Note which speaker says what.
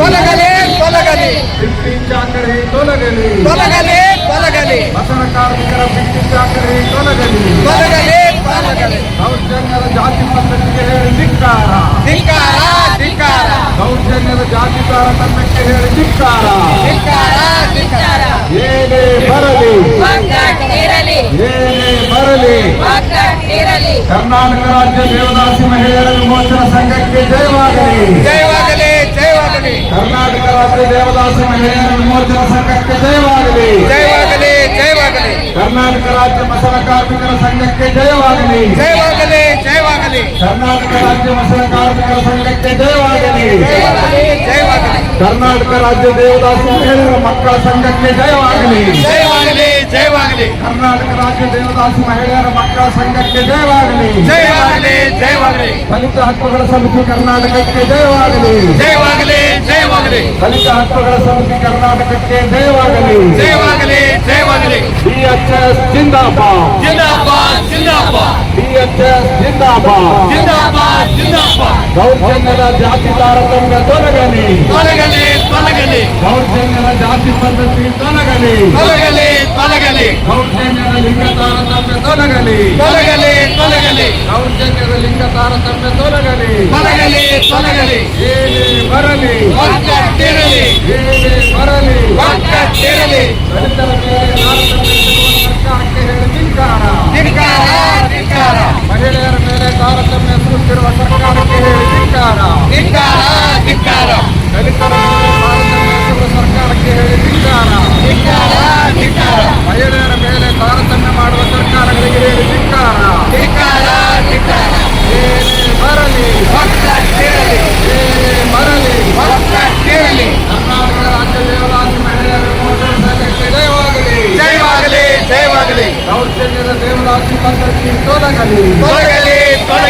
Speaker 1: ತೊಲಗಲಿ.
Speaker 2: ತೊಲಗಲಿ
Speaker 1: ಚಾಕರಿ ತೊಲಗಲಿ.
Speaker 2: ತೊಲಗಲಿ ತೊಲಗಲಿ.
Speaker 1: ಬಸವ ಕಾರ್ಮಿಕರ ಬಿಟ್ಟಿ ಚಾಕರಿ ತೊಲಗಲಿ.
Speaker 2: ತೊಲಗಲಿ ತೊಲಗಲಿ.
Speaker 1: ದೌರ್ಜನ್ಯದ ಜಾತಿ ಪದ್ಧತಿಗೆ ಹೇಳಿ ಧಿಕ್ಕಾರ.
Speaker 2: ಧಿಕ್ಕಾರ ಧಿಕ್ಕಾರ.
Speaker 1: ದೌರ್ಜನ್ಯದ ಜಾತಿ ತಾರತಮ್ಯಕ್ಕೆ ಹೇಳಿ ಧಿಕ್ಕಾರ.
Speaker 2: ಧಿಕ್ಕಾರ ಧಿಕ್ಕಾರ.
Speaker 1: ಏನೇ ಬರಲಿ.
Speaker 3: ಇರಲಿ.
Speaker 1: ಏನೇ ಬರಲಿ. ಕರ್ನಾಟಕ ರಾಜ್ಯ ದೇವದಾಸಿ ಮಹಿಳೆಯರ ವಿಮೋಚನಾ ಸಂಘಕ್ಕೆ ಜಯವಾಗಲಿ
Speaker 2: ಜಯವಾಗಲಿ
Speaker 1: ಕರ್ನಾಟಕ ರಾಜ್ಯ ದೇವದಾಸಿ ಮಹಿಳೆಯರ ಸಂಘಕ್ಕೆ ಜಯವಾಗಲಿ.
Speaker 2: ಜಯವಾಗಲಿ ಜಯವಾಗಲಿ.
Speaker 1: ಕರ್ನಾಟಕ ರಾಜ್ಯ ಮಸಲ ಕಾರ್ಮಿಕರ ಸಂಘಕ್ಕೆ ಜಯವಾಗಲಿ.
Speaker 2: ಜಯವಾಗಲಿ ಜಯವಾಗಲಿ.
Speaker 1: ಕರ್ನಾಟಕ ರಾಜ್ಯ ಮಸಲ ಕಾರ್ಮಿಕರ ಸಂಘಕ್ಕೆ ಜಯವಾಗಲಿ.
Speaker 2: ಜಯವಾಗಲಿ ಜಯವಾಗಲಿ.
Speaker 1: ಕರ್ನಾಟಕ ರಾಜ್ಯ ದೇವದಾಸಿ ಮಹಿಳೆಯರ ಮಕ್ಕಳ ಸಂಘಕ್ಕೆ ಜಯವಾಗಲಿ.
Speaker 2: ಜಯವಾಗಲಿ ಜಯವಾಗಲಿ.
Speaker 1: ಕರ್ನಾಟಕ ರಾಜ್ಯ ದೇವದಾಸಿ ಮಹಿಳೆಯರ ಮಕ್ಕಳ ಸಂಘಕ್ಕೆ ಜಯವಾಗಲಿ.
Speaker 2: ಜಯವಾಗಲಿ ಜಯವಾಗಲಿ.
Speaker 1: ದಲಿತ ಹಕ್ಕುಗಳ ಸಮಿತಿ ಕರ್ನಾಟಕಕ್ಕೆ ಜಯವಾಗಲಿ.
Speaker 2: ಜಯವಾಗಲಿ ಜಯವಾಗಲಿ
Speaker 1: ದಲಿತ ಹಕ್ಕುಗಳ ಸಮಿತಿ ಕರ್ನಾಟಕಕ್ಕೆ ಜಯವಾಗಲಿ.
Speaker 2: ಜಯವಾಗಲಿ ಜಯವಾಗಲಿ.
Speaker 1: ಡಿಎಚ್ಎಸ್ ಜಿಂದಾಬಾದ್.
Speaker 2: ಜಿಂದಾಬಾದ್ ಜಿಂದಾಬಾದ್.
Speaker 1: ಎಸ್ ಜಿಂದಾಬಾದ್.
Speaker 2: ಜಿಂದಾಬಾದ್ ಜಿಂದಾಬಾದ್.
Speaker 1: ದೌರ್ಜನ್ಯದ ಜಾತಿ ತಾರತಮ್ಯ ತೊಲಗಲಿ.
Speaker 2: ತೊಲಗಲಿ ತೊಲಗಲಿ.
Speaker 1: ದೌರ್ಜನ್ಯದ ಜಾತಿ ಪದ್ಧತಿ ತೊಲಗಲಿ.
Speaker 2: ತೊಲಗಲಿ ತೊಲಗಲಿ.
Speaker 1: ದೌರ್ಜನ್ಯದ ಲಿಂಗ ತಾರತಮ್ಯ ತೊಲಗಲಿ.
Speaker 2: ತೊಲಗಲಿ ತೊಲಗಲಿ.
Speaker 1: ದೌರ್ಜನ್ಯದ ಲಿಂಗ ತಾರತಮ್ಯ ತೊಲಗಲಿ
Speaker 2: ತೊಲಗಲಿ ತೊಲಗಲಿ
Speaker 1: ಏನೇ ಬರಲಿ
Speaker 2: ಒಗ್ಗಟ್ಟಿರಲಿ
Speaker 1: ಏನೇ ಬರಲಿ
Speaker 2: ಒಗ್ಗಟ್ಟಿರಲಿ
Speaker 1: ದಲಿತರ ಮೇಲೆ ತಾರತಮ್ಯ ಎಸಗುವ ಸರ್ಕಾರಕ್ಕೆ ಹೇಳಿ ಧಿಕ್ಕಾರ
Speaker 2: ಧಿಕ್ಕಾರ ಧಿಕ್ಕಾರ
Speaker 1: ಮಹಿಳೆಯರ ಮೇಲೆ ತಾರತಮ್ಯ ಎಸಗುತ್ತಿರುವ ಸರ್ಕಾರಕ್ಕೆ ಹೇಳಿ ಧಿಕ್ಕಾರ
Speaker 2: ಧಿಕ್ಕಾರ ಧಿಕ್ಕಾರ
Speaker 1: ದಲಿತರ ಮೇಲೆ ತಾರತಮ್ಯ ಎಸಗುವ ಸರ್ಕಾರಕ್ಕೆ ಹೇಳಿ ಧಿಕ್ಕಾರ
Speaker 2: ಧಿಕ್ಕಾರ ಧಿಕ್ಕಾರ
Speaker 1: ಮಹಿಳೆಯರ ಮೇಲೆ ತಾರತಮ್ಯ ಮಾಡುವ ಸರ್ಕಾರಗಳಿಗೆ ಹೇಳಿ ಧಿಕ್ಕಾರ
Speaker 2: ಧಿಕ್ಕಾರ ಧಿಕ್ಕಾರ
Speaker 1: ಏನೇ ಬರಲಿ
Speaker 2: ಒಗ್ಗಟ್ಟಿರಲಿ
Speaker 1: ಏನೇ ಬರಲಿ
Speaker 2: ಒಗ್ಗಟ್ಟಿರಲಿ
Speaker 1: ಕರ್ನಾಟಕ ರಾಜ್ಯ ದೇವದಾಸಿ ಮಹಿಳೆಯರ ವಿಮೋಚನಾ ಸಂಘಕ್ಕೆ ಜಯವಾಗಲಿ
Speaker 2: ಜಯವಾಗಲಿ ಜಯವಾಗಲಿ
Speaker 1: ದೌರ್ಜನ್ಯದ